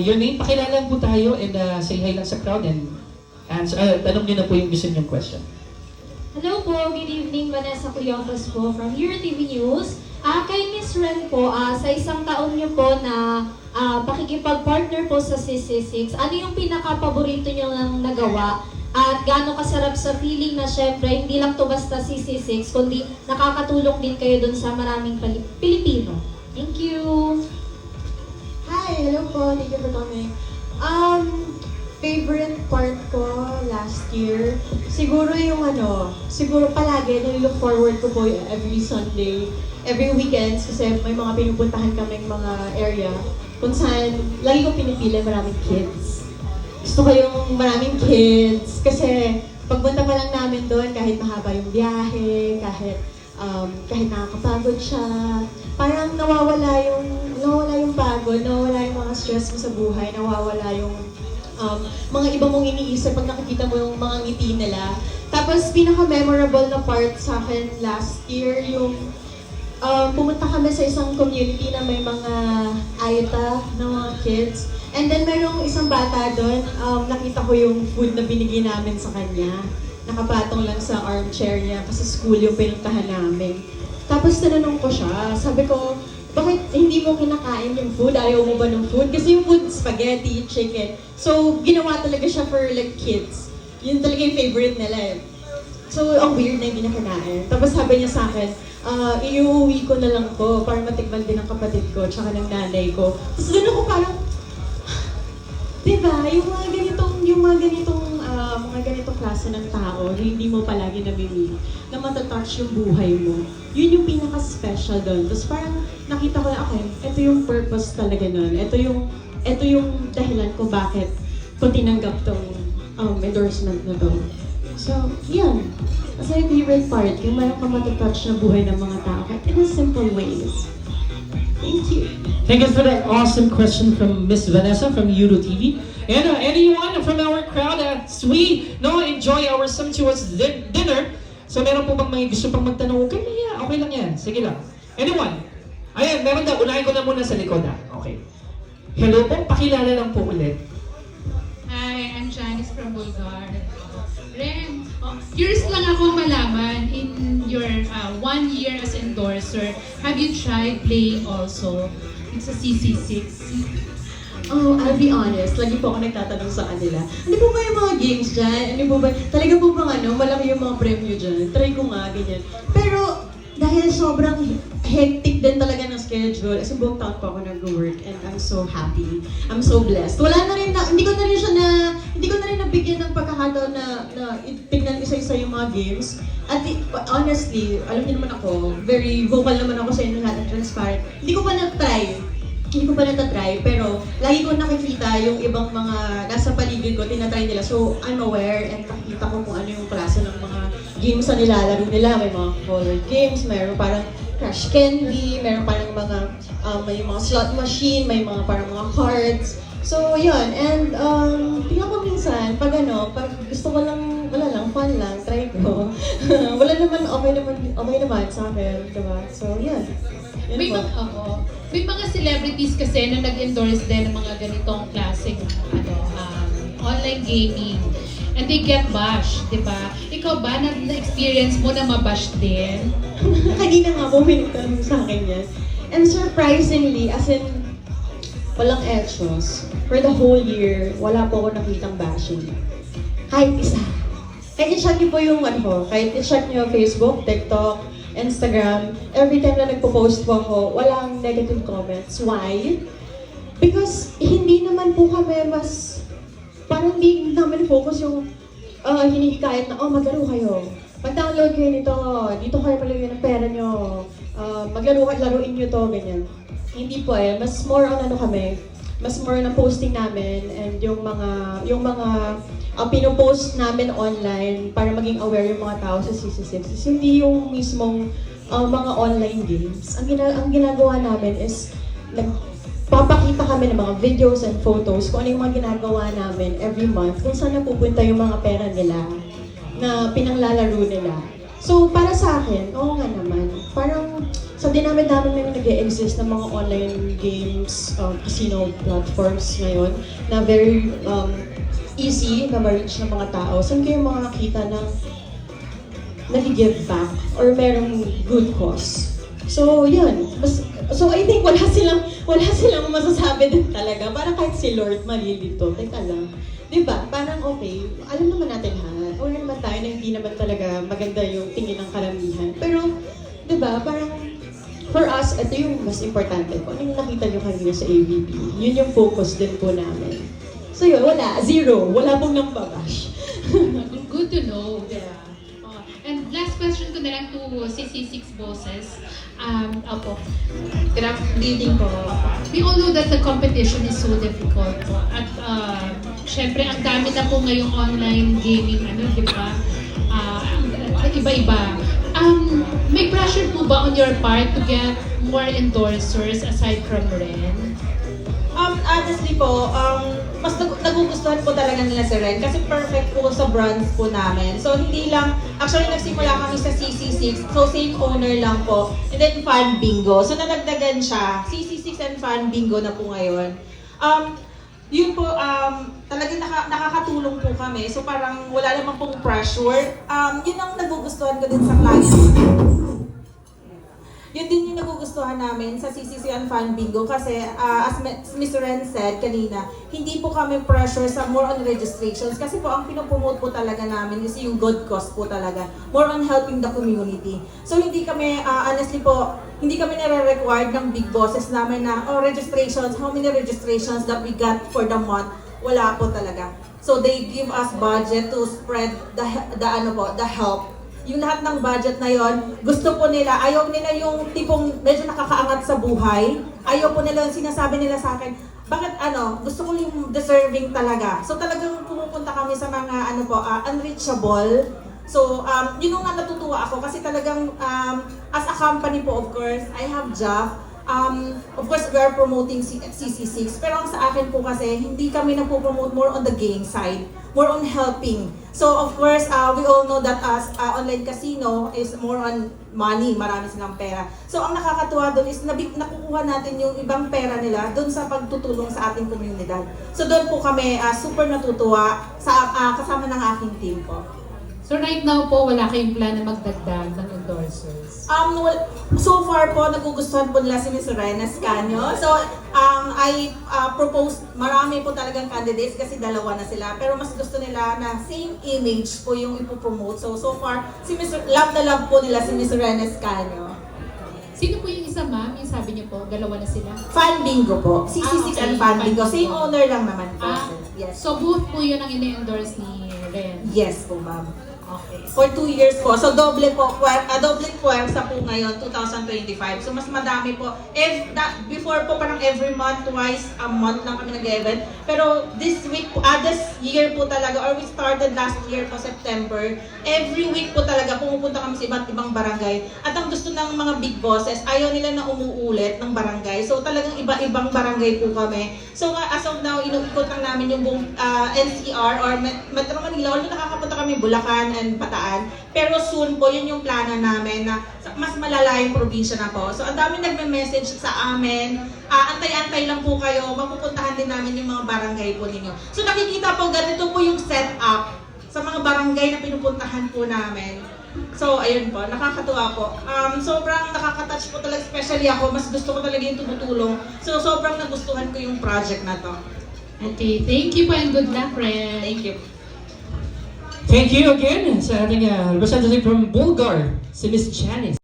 your name, pakilala lang po tayo and uh, say hi lang sa crowd and answer, uh, tanong niyo na po yung gusto niyong question. Hello po, good evening. Vanessa Cleopas po from EuroTV News. Ah, kay Miss Ren po, ah, sa isang taon niyo po na ah, pakikipag-partner po sa CC6, ano yung pinaka-paborito niyo lang nagawa? At gaano kasarap sa feeling na syempre, hindi lang to basta CC6, kundi nakakatulong din kayo dun sa maraming Pilipino. Thank you! Hello po. Thank you for coming. Um, favorite part ko last year, siguro yung ano, siguro palagi nililook forward ko po every Sunday, every weekends kasi may mga pinupuntahan kaming mga area kung saan lagi ko pinipili maraming kids. Gusto ko yung maraming kids kasi pagpunta pa lang namin doon kahit mahaba yung biyahe, kahit um, kahit nakakapagod siya, parang nawawala yung nawawala yung pagod, nawawala yung mga stress mo sa buhay, nawawala yung um, mga iba mong iniisip pag nakikita mo yung mga ngiti nila. Tapos pinaka-memorable na part sa akin last year yung um, pumunta kami sa isang community na may mga ayata na mga kids. And then merong isang bata doon, um, nakita ko yung food na binigay namin sa kanya. Nakapatong lang sa armchair niya kasi school yung pinuntahan namin. Tapos tinanong ko siya, sabi ko, bakit hindi mo kinakain yung food? Ayaw mo ba ng food? Kasi yung food, spaghetti, chicken. So, ginawa talaga siya for like kids. Yun talaga yung favorite nila eh. So, ang weird na hindi kinain. Tapos sabi niya sa akin, ah, iuwi ko na lang po para matikman din ng kapatid ko tsaka ng nanay ko. Tapos doon ako parang, diba, yung mga ganitong, yung mga ganitong, ah, mga ganitong klase ng tao, na hindi mo palagi namimili, na matatouch yung buhay mo. Yun yung pinaka-special doon. Tapos parang nakita ko na, okay, ito yung purpose talaga nun. Ito yung, ito yung dahilan ko bakit ko tinanggap tong um, endorsement na to. So, yan. Kasi yung favorite part, yung meron ka matatouch na buhay ng mga tao, kahit in a simple ways. Thank you. Thank you for that awesome question from Miss Vanessa from Euro TV. And uh, anyone from our crowd, uh, as we no, enjoy our sumptuous din- dinner, so meron po bang may gusto pang magtanong? Okay yan, okay lang yan. Sige lang. Anyone? Ayan, meron daw. Unahin ko na muna sa likod ah. Okay. Hello po, pakilala lang po ulit. From Bulgar. Ren, oh, curious lang ako malaman, in your uh, one year as endorser, have you tried playing also sa CC6? Oh, I'll be honest, lagi po ako nagtatanong sa kanila. Ano po ba yung mga games dyan? Ano po ba? Talaga po bang ano, malaki yung mga premyo dyan? Try ko nga, ganyan. Pero, dahil sobrang hectic din talaga ng schedule, as in buong taon po ako nag-work and I'm so happy. I'm so blessed. Wala na rin na, hindi ko na rin siya na, hindi ko na rin nabigyan ng pagkakataon na, na tignan isa-isa yung mga games. At honestly, alam niyo naman ako, very vocal naman ako sa inyo lahat transparent. Hindi ko pa na-try hindi ko pa natatry, pero lagi ko nakikita yung ibang mga nasa paligid ko, tinatry nila. So, I'm aware and nakikita ko kung ano yung klase ng mga games na nilalaro nila. May mga colored games, mayroon parang crush candy, mayroon parang mga, um, may mga slot machine, may mga parang mga cards. So, yun. And, um, tingnan ko minsan, pag ano, pag gusto ko lang, wala lang, fun lang, try ko. wala naman, okay naman, okay naman sa akin, diba? So, yun. Yun May mga, oo. may mga celebrities kasi na nag-endorse din ng mga ganitong klaseng ano, um, online gaming. And they get bashed, di ba? Ikaw ba, na- na-experience mo na mabash din? Kanina nga po may nagtanong sa akin yan. And surprisingly, as in, walang etchos. For the whole year, wala po ako nakitang bashing. Kahit isa. Kahit i-check niyo po yung ano kahit i-check niyo Facebook, TikTok, Instagram, every time na nagpo-post po ako, walang negative comments. Why? Because hindi naman po kami mas, parang hindi namin focus yung uh, hinihikayat na, oh, maglaro kayo. Mag-download kayo nito, dito kayo palagyan ng pera nyo, uh, maglaro kayo, laruin nyo to, ganyan. Hindi po eh, mas more on ano kami, mas more ng posting namin and yung mga, yung mga uh, pinopost namin online para maging aware yung mga tao sa CC6 is hindi yung mismong uh, mga online games. Ang, gina- ang ginagawa namin is, nagpapakita kami ng mga videos and photos kung ano yung mga ginagawa namin every month, kung saan napupunta yung mga pera nila na pinanglalaro nila. So, para sa akin, oo nga naman. Parang sa dinami-dami na nag exist ng mga online games, um, casino platforms ngayon, na very um, easy na ma-reach ng mga tao, saan kayo makakita ng nag-give back or merong good cause? So, yun. Mas, wala silang masasabi din talaga. Parang kahit si Lord malilito. Teka lang. Di ba? Parang okay. Alam naman natin ha. Aware naman tayo na hindi naman talaga maganda yung tingin ng karamihan. Pero, di ba? Parang for us, ito yung mas importante po. Ano yung nakita nyo kanina sa AVP? Yun yung focus din po namin. So yun, wala. Zero. Wala pong nang babash. Good to know. Oh, and last question ko na lang to CC6 bosses. Um, opo. Good evening po. We all know that the competition is so difficult. At uh, syempre, ang dami na po ngayong online gaming, ano, di ba? Ah, iba-iba. Um, may pressure po ba on your part to get more endorsers aside from Ren? Um, honestly po, um, mas nag- nagugustuhan po talaga nila si Ren kasi perfect po sa brands po namin. So, hindi lang, actually nagsimula kami sa CC6, so same owner lang po. And then Fan Bingo. So, nanagdagan siya. CC6 and Fan Bingo na po ngayon. Um, yun po, um, talagang naka, nakakatulong po kami. So, parang wala namang pong pressure. Um, yun ang nagugustuhan ko din sa clients. Yun din yung nagugustuhan namin sa CCC and Fan Bingo kasi ah, as M- Ms. Ren said kanina, hindi po kami pressure sa more on registrations kasi po ang pinopromote po talaga namin is yung good cause po talaga. More on helping the community. So hindi kami, ah, honestly po, hindi kami nare-required ng big bosses namin na, oh registrations, how many registrations that we got for the month? Wala po talaga. So they give us budget to spread the, the ano po, the help yung lahat ng budget na yon, gusto po nila, ayaw nila yung tipong medyo nakakaangat sa buhay. Ayaw po nila, sinasabi nila sa akin, bakit ano, gusto ko yung deserving talaga. So talagang pumupunta kami sa mga ano po, ah, unreachable. So, um, yun yung nga natutuwa ako kasi talagang um, as a company po, of course, I have job. Um, of course, we are promoting C- CC6. Pero ang sa akin po kasi, hindi kami nagpo-promote more on the game side. More on helping. So, of course, uh, we all know that as uh, online casino is more on money. Marami silang pera. So, ang nakakatuwa doon is nabi- nakukuha natin yung ibang pera nila doon sa pagtutulong sa ating komunidad. So, doon po kami uh, super natutuwa sa uh, kasama ng aking team po. So right now po, wala kayong plan na magdagdag ng endorsers? Um, well, so far po, nagugustuhan po nila si Ms. Rena Scanio. So, um, I uh, propose, marami po talagang candidates kasi dalawa na sila. Pero mas gusto nila na same image po yung ipopromote. So, so far, si Ms. love na love po nila si Ms. Rena Scanio. Sino po yung isa ma'am? Yung sabi niyo po, dalawa na sila? Fan Bingo po. CC6 Ah, okay. and Fan Bingo. Same owner lang naman po. Ah, Yes. so both po yun ang ini-endorse ni Ren? Yes po, ma'am. Okay. For two years po. So, doble po, puwer, uh, doble puwersa po ngayon, 2025. So, mas madami po. If, that, before po, parang every month, twice a month lang kami nag-event. Pero this week po, ah, this year po talaga, or we started last year po, September, every week po talaga, pumupunta kami sa iba't ibang barangay. At ang gusto ng mga big bosses, ayaw nila na umuulit ng barangay. So, talagang iba-ibang barangay po kami. So, nga, as of now, inuikot lang namin yung buong ah, NCR or Met- Metro Manila. Although nakakapunta kami Bulacan and Bataan. Pero soon po, yun yung plano namin na mas malalayong probinsya na po. So, ang dami nagme-message sa amin. Ah, antay-antay lang po kayo. Mapupuntahan din namin yung mga barangay po ninyo. So, nakikita po, ganito po yung setup sa mga barangay na pinupuntahan po namin. So, ayun po, nakakatuwa po. Um, sobrang nakakatouch po talaga, especially ako, mas gusto ko talaga yung tumutulong. So, sobrang nagustuhan ko yung project na to. Okay, thank you po and good luck, Ren. Thank you. Thank you again sa ating uh, representative from Bulgar, si Miss Janice.